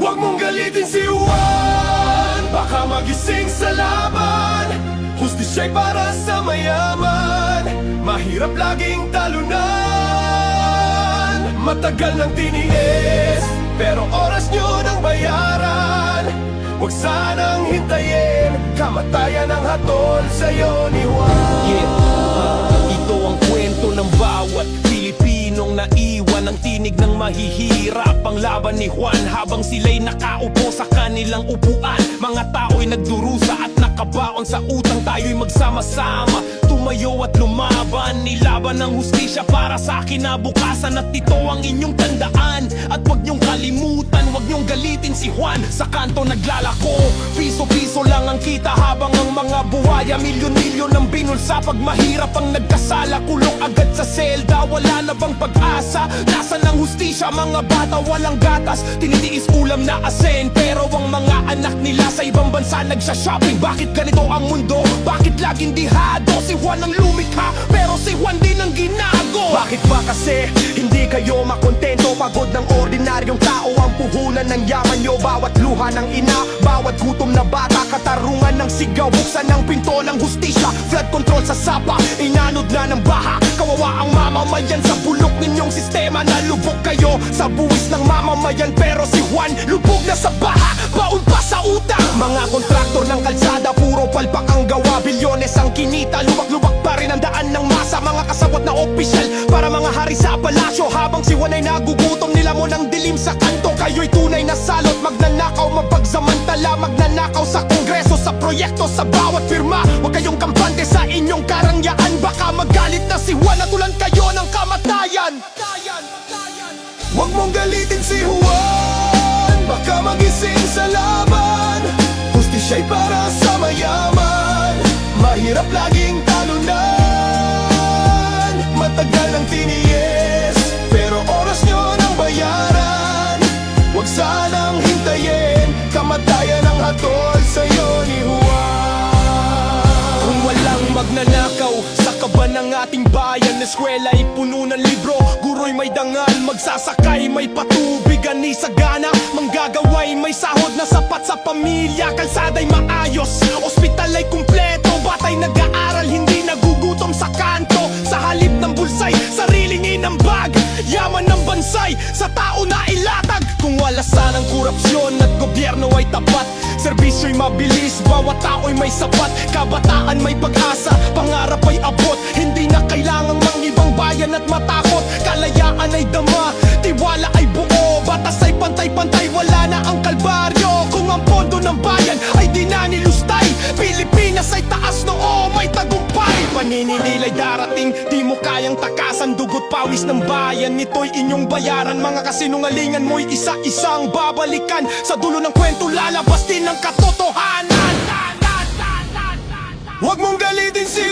Huwag mong galitin si Juan. Baka magising sa laban. Hustisya'y para sa mayaman. Mahirap laging talunan. Matagal nang tiniis Pero oras nyo nang bayaran. Huwag hintayin Kamatayan ang hatol sa'yo ni Juan. Yeah. Ito ang kwento ng bawat Pilipinong naiwan. Ang tinig ng mahihirap Ang laban ni Juan. Habang sila'y nakaupo sa kanilang upuan. Mga tao'y nagdurusa at nakabaon. Sa utang Tayo'y magsama-sama. Tumayo at lumaban Nilaban ng hustisya para sa kinabukasan At ito ang inyong tandaan. At wag niyong kalimutan Wag niyong galitin si Juan. Sa kanto naglalako Piso-piso lang ang kita habang ang mga buhaya Milyon-milyon ang binulsa. Pag mahirap ang nagkasala Kulong agad sa selda. Wala na bang pag-asa? Ang hustisya? Mga bata walang gatas Tinitiis ulam na asen Pero ang mga anak nila sa ibang bansa Nagsha-shopping Bakit ganito ang mundo? Bakit laging dihado? Si Juan ang lumikha Pero si Juan din ang ginago Bakit ba kasi hindi kayo makontento Pagod ng ordinaryong tao puhunan ng yaman nyo Bawat luha ng ina, bawat gutom na bata Katarungan ng sigaw, buksan ng pinto ng hustisya. Flood control sa sapa, inanod na ng baha. Kawawa ang mamamayan sa bulok ninyong sistema. Nalubog kayo sa buwis ng mamamayan Pero si Juan lubog na sa baha. Baon pa sa utang. Mga kontraktor ng kalsada, puro palpak ang gawa. Bilyones ang kinita, lubak-lubak pa rin ang daan ng masa. Mga kasabot na opisyal para mga hari sa palasyo. Habang si Juan ay nagugutom kanto Kayo'y tunay na salot, magnanakaw Mapagsamantala, magnanakaw sa kongreso Sa proyekto, sa bawat firma Huwag kayong kampante sa inyong karangyaan. Baka magalit na si Juan at ulan kayo ng kamatayan. Huwag mong galitin si Juan Baka magising sa laban. Hustisya'y para sa mayaman. Mahirap laging talunan. Matagal ang tiniis sanang hintayin Kamatayan ang hatol sa'yo ni Juan. Kung walang magnanakaw sa kaban ng ating bayan Eskwela ay puno ng libro, guro'y may dangal Magsasakay, may patubig, ani sa gana Manggagaway, may sahod na sapat sa pamilya Kalsada'y maayos, ospital ay kumpleto bansay, sa tao na ilatag. Kung wala sanang korupsyon at gobyerno ay tapat Serbisyo'y mabilis, bawat tao'y may sapat. Kabataan may pag-asa, pangarap ay abot. Hindi na kailangang mang ibang bayan at matakot. Kalayaan ay dama, tiwala ay buo. Batas ay pantay-pantay, wala na ang kalbaryo. Kung ang pondo ng bayan ay di na nilustay Pilipinas ay taas noo, may tagumpay. Paninililay darating, di mo kayang takasan Dugot pawis ng bayan, ito'y inyong bayaran Mga kasinungalingan mo'y isa-isang babalikan. Sa dulo ng kwento lalabas din ang katotohanan. Huwag mong galitin si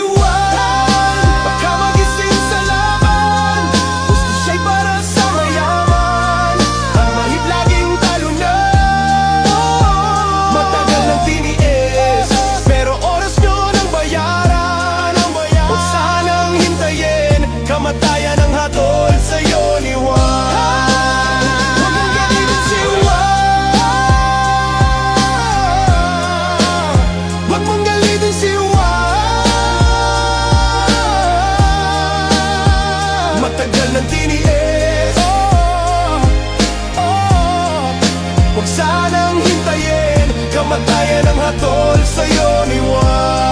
Huwag sanang hintayin Kamatayan ang hatol sa'yo ni Juan